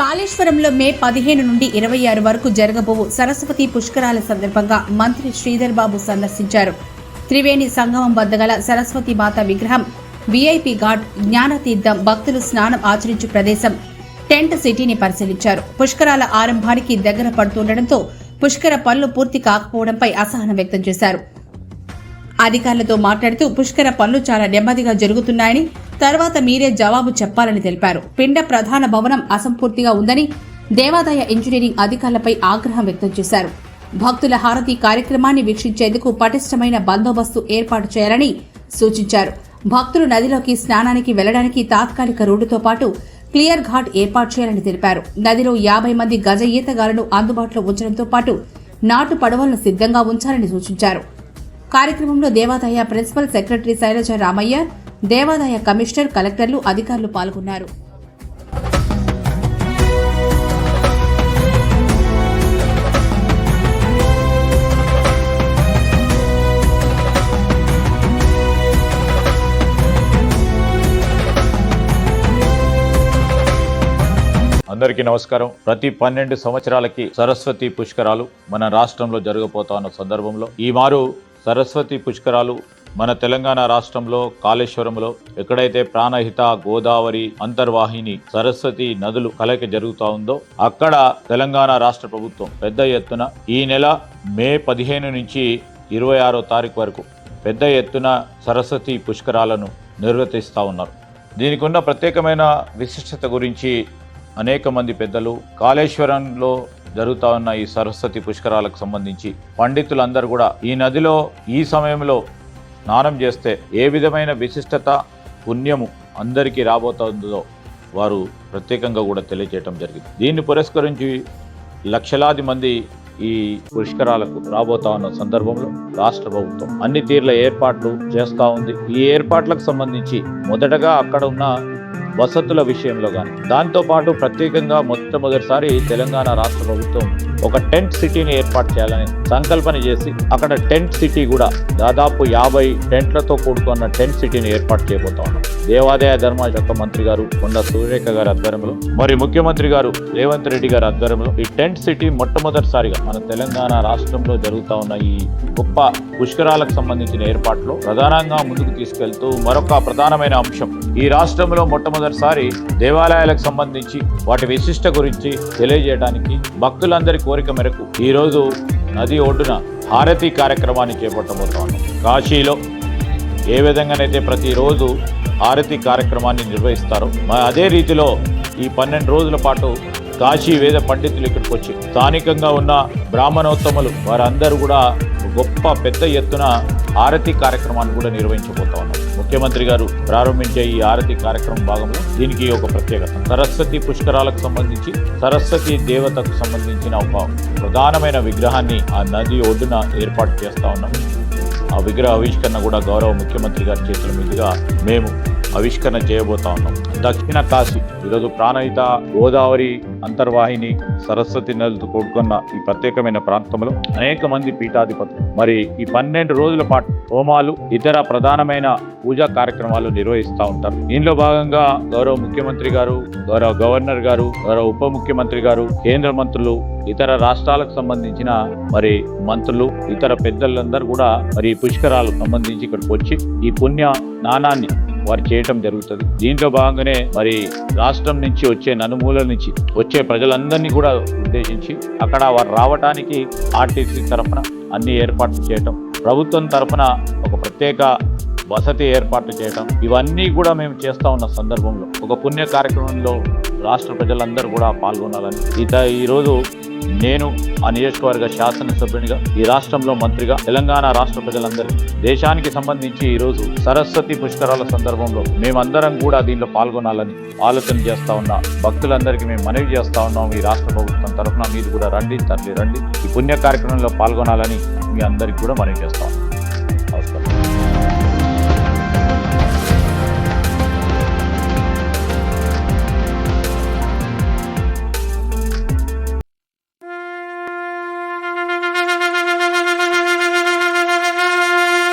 కాళేశ్వరంలో మే పదిహేను నుండి ఇరవై ఆరు వరకు జరగబోవు సరస్వతి పుష్కరాల సందర్భంగా మంత్రి శ్రీధర్ బాబు సందర్శించారు. త్రివేణి సంగమం వద్ద గల సరస్వతి మాత విగ్రహం విఐపి ఘాట్ జ్ఞానతీర్థం భక్తులు స్నానం ఆచరించు ప్రదేశం టెంట్ సిటీని పరిశీలించారు. పుష్కరాల ఆరంభానికి దగ్గర పడుతుండటంతో పుష్కర పనులు పూర్తి కాకపోవడంపై అసహనం వ్యక్తం చేశారు. అధికారులతో మాట్లాడుతూ పుష్కర పనులు చాలా నెమ్మదిగా జరుగుతున్నాయని తర్వాత మీరే జవాబు చెప్పాలని తెలిపారు. పిండ ప్రధాన భవనం అసంపూర్తిగా ఉందని దేవాదాయ ఇంజనీరింగ్ అధికారులపై ఆగ్రహం వ్యక్తం చేశారు. భక్తుల హారతి కార్యక్రమాన్ని వీక్షించేందుకు పటిష్టమైన బందోబస్తు ఏర్పాటు చేయాలని సూచించారు. భక్తులు నదిలోకి స్నానానికి వెళ్ళడానికి తాత్కాలిక రోడ్డుతో పాటు క్లియర్ ఘాట్ ఏర్పాటు చేయాలని తెలిపారు. నదిలో యాభై మంది గజ ఈతగాళ్ళను అందుబాటులో ఉంచడంతో పాటు నాటు పడవలను సిద్ధంగా ఉంచాలని సూచించారు. కార్యక్రమంలో దేవాదాయ ప్రిన్సిపల్ సెక్రటరీ శైలజ రామయ్య దేవాదాయ కమిషనర్ కలెక్టర్లు అధికారులు పాల్గొన్నారు. అందరికీ నమస్కారం. ప్రతి పన్నెండు సంవత్సరాలకి సరస్వతి పుష్కరాలు మన రాష్ట్రంలో జరగబోతా ఉన్న సందర్భంలో ఈ మారు సరస్వతి పుష్కరాలు మన తెలంగాణ రాష్ట్రంలో కాళేశ్వరంలో ఎక్కడైతే ప్రాణహిత గోదావరి అంతర్వాహిని సరస్వతి నదులు కలయిక జరుగుతూ ఉందో అక్కడ తెలంగాణ రాష్ట్ర ప్రభుత్వం పెద్ద ఎత్తున ఈ నెల మే పదిహేను నుంచి ఇరవై ఆరో తారీఖు వరకు పెద్ద ఎత్తున సరస్వతి పుష్కరాలను నిర్వర్తిస్తూ ఉన్నారు. దీనికి ఉన్న ప్రత్యేకమైన విశిష్టత గురించి అనేక మంది పెద్దలు కాళేశ్వరంలో జరుగుతా ఉన్న ఈ సరస్వతి పుష్కరాలకు సంబంధించి పండితులందరూ కూడా ఈ నదిలో ఈ సమయంలో స్నానం చేస్తే ఏ విధమైన విశిష్టత పుణ్యము అందరికీ రాబోతుందో వారు ప్రత్యేకంగా కూడా తెలియజేయటం జరిగింది. దీన్ని పురస్కరించి లక్షలాది మంది ఈ పుష్కరాలకు రాబోతా ఉన్న సందర్భంలో రాష్ట్ర ప్రభుత్వం అన్ని తీర్ల ఏర్పాట్లు చేస్తూ ఉంది. ఈ ఏర్పాట్లకు సంబంధించి మొదటగా అక్కడ ఉన్న వసతుల విషయంలో కానీ దాంతోపాటు ప్రత్యేకంగా మొట్టమొదటిసారి తెలంగాణ రాష్ట్ర ప్రభుత్వం ఒక టెంట్ సిటీని ఏర్పాటు చేయాలని సంకల్పన చేసి అక్కడ టెంట్ సిటీ కూడా దాదాపు యాభై టెంట్లతో కూడుకున్న టెంట్ సిటీని ఏర్పాటు చేయబోతా ఉన్నాం. దేవాదాయ ధర్మ యొక్క మంత్రి గారు కొండ సూర్యరేఖ గారి ఆధ్వర్యంలో మరి ముఖ్యమంత్రి గారు రేవంత్ రెడ్డి గారి ఆధ్వర్యంలో ఈ టెంట్ సిటీ మొట్టమొదటిసారిగా మన తెలంగాణ రాష్ట్రంలో జరుగుతూ ఉన్న ఈ గొప్ప పుష్కరాలకు సంబంధించిన ఏర్పాట్లు ప్రధానంగా ముందుకు తీసుకెళ్తూ మరొక ప్రధానమైన అంశం ఈ రాష్ట్రంలో మొట్టమొదటిసారి దేవాలయాలకు సంబంధించి వాటి విశిష్ట గురించి తెలియజేయడానికి భక్తులందరి కోరిక మేరకు ఈరోజు నది ఒడ్డున హారతి కార్యక్రమాన్ని చేపట్టబోతా కాశీలో ఏ విధంగానైతే ప్రతిరోజు హారతి కార్యక్రమాన్ని నిర్వహిస్తారో అదే రీతిలో ఈ పన్నెండు రోజుల పాటు కాశీ వేద పండితులు ఇక్కడికి వచ్చి స్థానికంగా ఉన్న బ్రాహ్మణోత్తములు వారందరూ కూడా గొప్ప పెద్ద ఎత్తున ఆరతి కార్యక్రమాన్ని కూడా నిర్వహించబోతా ఉన్నారు ముఖ్యమంత్రి గారు ప్రారంభించే ఈ ఆరతి కార్యక్రమం భాగంలో దీనికి ఒక ప్రత్యేకత. సరస్వతి పుష్కరాలకు సంబంధించి సరస్వతి దేవతకు సంబంధించిన ఒక ప్రధానమైన విగ్రహాన్ని ఆ నది ఒడ్డున ఏర్పాటు చేస్తా ఉన్నాం. ఆ విగ్రహ ఆవిష్కరణ కూడా గౌరవ ముఖ్యమంత్రి గారి చేతుల మీదుగా మేము ఆవిష్కరణ చేయబోతా ఉన్నాం దక్షిణ కాశీ ఈరోజు ప్రాణహిత గోదావరి అంతర్వాహిని సరస్వతి నదులతో కూడుకున్న ఈ ప్రత్యేకమైన ప్రాంతంలో అనేక మంది పీఠాధిపతులు. మరి ఈ పన్నెండు రోజుల పాటు హోమాలు ఇతర ప్రధానమైన పూజా కార్యక్రమాలు నిర్వహిస్తూ ఉంటారు. దీనిలో భాగంగా గౌరవ ముఖ్యమంత్రి గారు గౌరవ గవర్నర్ గారు గౌరవ ఉప ముఖ్యమంత్రి గారు కేంద్ర మంత్రులు ఇతర రాష్ట్రాలకు సంబంధించిన మరి మంత్రులు ఇతర పెద్దలందరూ కూడా మరి పుష్కరాలకు సంబంధించి ఇక్కడికి వచ్చి ఈ పుణ్య నాణాన్ని వారు చేయటం జరుగుతుంది. దీంట్లో భాగంగానే మరి రాష్ట్రం నుంచి వచ్చే నలుమూలల నుంచి వచ్చే ప్రజలందరినీ కూడా ఉద్దేశించి అక్కడ వారు రావటానికి ఆర్టీసీ తరఫున అన్ని ఏర్పాట్లు చేయటం ప్రభుత్వం తరఫున ఒక ప్రత్యేక వసతి ఏర్పాట్లు చేయటం ఇవన్నీ కూడా మేము చేస్తా ఉన్న సందర్భంలో ఒక పుణ్య కార్యక్రమంలో రాష్ట్ర ప్రజలందరూ కూడా పాల్గొనాలని. ఇత ఈరోజు నేను ఆ నియోజకవర్గ శాసనసభ్యునిగా ఈ రాష్ట్రంలో మంత్రిగా తెలంగాణ రాష్ట్ర ప్రజలందరూ దేశానికి సంబంధించి ఈరోజు సరస్వతి పుష్కరాల సందర్భంలో మేమందరం కూడా దీనిలో పాల్గొనాలని ఆలోచన చేస్తా ఉన్నా భక్తులందరికీ మేము మనవి చేస్తా ఉన్నాం ఈ రాష్ట్ర ప్రభుత్వం తరఫున. మీరు కూడా రండి తరలి రండి. ఈ పుణ్య కార్యక్రమంలో పాల్గొనాలని మీ అందరికీ కూడా మనవి చేస్తాం